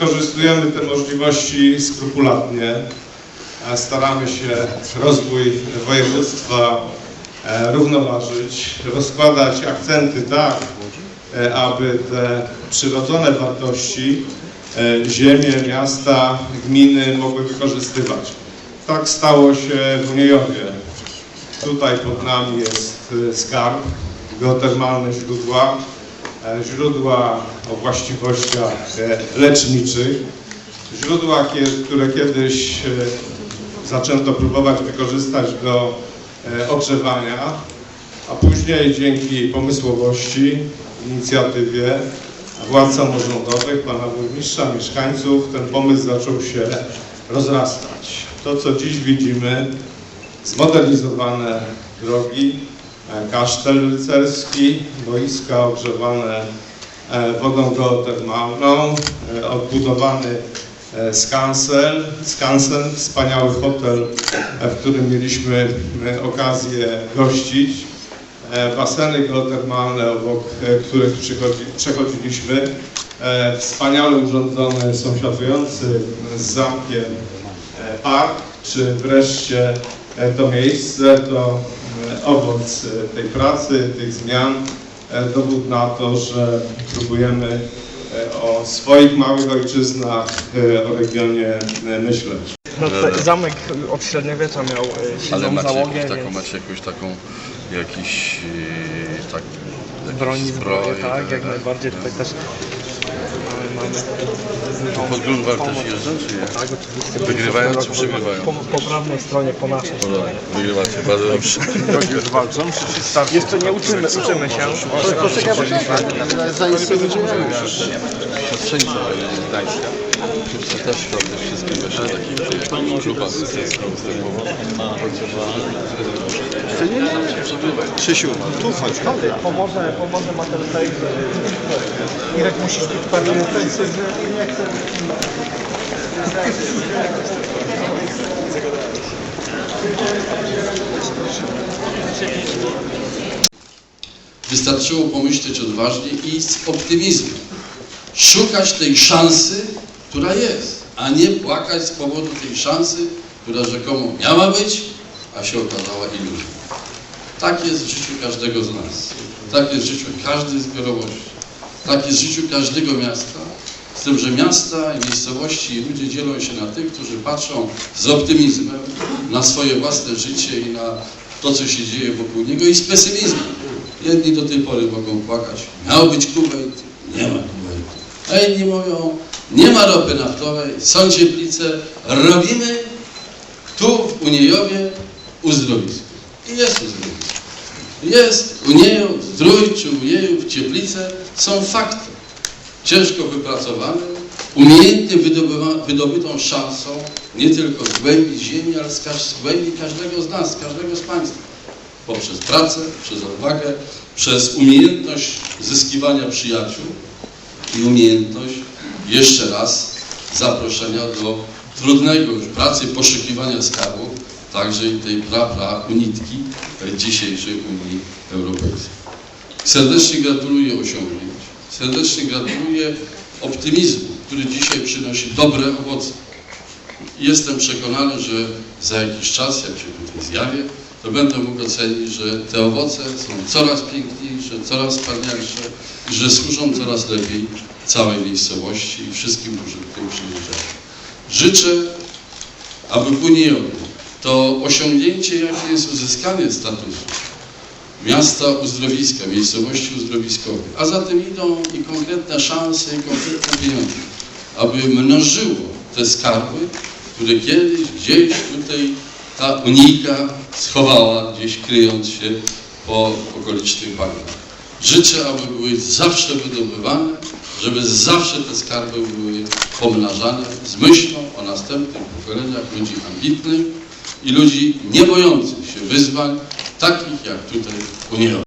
wykorzystujemy te możliwości skrupulatnie. Staramy się rozwój województwa e, równoważyć, rozkładać akcenty tak, e, aby te przyrodzone wartości e, ziemię, miasta, gminy mogły wykorzystywać. Tak stało się w Uniejowie. Tutaj pod nami jest skarb, geotermalne źródła, źródła o właściwościach e, leczniczych, źródła, które kiedyś e, zaczęto próbować wykorzystać do e, ogrzewania, a później dzięki pomysłowości, inicjatywie władz samorządowych, pana burmistrza, mieszkańców, ten pomysł zaczął się rozrastać. To, co dziś widzimy, zmodernizowane drogi, e, kasztel rycerski, boiska ogrzewane e, wodą geotermalną, e, odbudowany e, skansen, skansen, wspaniały hotel, e, w którym mieliśmy e, okazję gościć, e, baseny geotermalne, obok e, których przechodziliśmy, e, wspaniale urządzony, sąsiadujący z zamkiem e, park, czy wreszcie e, to miejsce, to e, owoc e, tej pracy, tych zmian, e, dowód na to, że próbujemy e, o swoich małych ojczyznach, o regionie myśleć. No tutaj zamek od średniowiecza miał Ale silną macie, załogę, jakąś taką, więc macie jakąś taką, jakiś, tak, jakieś broni, zbroje, zbroje, tak, jak najbardziej. Tutaj też mamy, Pod Grunwald też jeżdżą, czy nie? Tak, oczywiście. Wygrywają czy Po, przegrywają? po, po prawnej stronie, po naszej No stronie. dobra, wygrywacie, bardzo dobrze. Już walczą, czy się? Jeszcze nie uczymy, uczymy się. Poczekaj, poczekaj. Gdańska. Wszyscy też to też takim jak kluba rycerskim występował. Krzysiu, Tu chodź, chodź. Pomoże, pomoże ma ten tekst. Irek musisz być pewny ofensywny i nie chcę. Wystarczyło pomyśleć odważnie i z optymizmem. Szukać tej szansy, która jest, a nie płakać z powodu tej szansy, która rzekomo miała być, a się okazała iluzją. Tak jest w życiu każdego z nas. Tak jest w życiu każdej zbiorowości. Tak jest w życiu każdego miasta. Z tym, że miasta i miejscowości i ludzie dzielą się na tych, którzy patrzą z optymizmem na swoje własne życie i na to, co się dzieje wokół niego i z pesymizmem. Jedni do tej pory mogą płakać. Miał być Kuwait, nie ma Kuwaitu. A inni mówią, nie ma ropy naftowej, są cieplice, robimy tu w Uniejowie uzdrowisko. I jest uzdrowisko. Jest Uniejów, Zdrój czy Uniejów, Cieplice są faktem. Ciężko wypracowanym, umiejętnie wydobytą szansą, nie tylko z głębi ziemi, ale z, z głębi każdego z nas, każdego z Państwa. Poprzez pracę, przez odwagę, przez umiejętność zyskiwania przyjaciół i umiejętność jeszcze raz zaproszenia do trudnego już pracy poszukiwania skarbów, także i tej pra-pra unitki dzisiejszej Unii Europejskiej. Serdecznie gratuluję osiągnięć, serdecznie gratuluję optymizmu, który dzisiaj przynosi dobre owoce. Jestem przekonany, że za jakiś czas, jak się tutaj zjawię, to będę mógł ocenić, że te owoce są coraz piękniejsze, coraz wspanialsze że służą coraz lepiej całej miejscowości i wszystkim, którzy tutaj przyjeżdżają. Życzę, aby w to osiągnięcie, jakie jest uzyskanie statusu miasta uzdrowiska, miejscowości uzdrowiskowej, a za tym idą i konkretne szanse, i konkretne pieniądze, aby mnożyło te skarby, które kiedyś gdzieś tutaj ta unijka schowała, gdzieś kryjąc się po okolicznych bagnach. Życzę, aby były zawsze wydobywane, żeby zawsze te skarby były pomnażane z myślą o następnych pokoleniach ludzi ambitnych i ludzi nie bojących się wyzwań, takich jak tutaj Unia.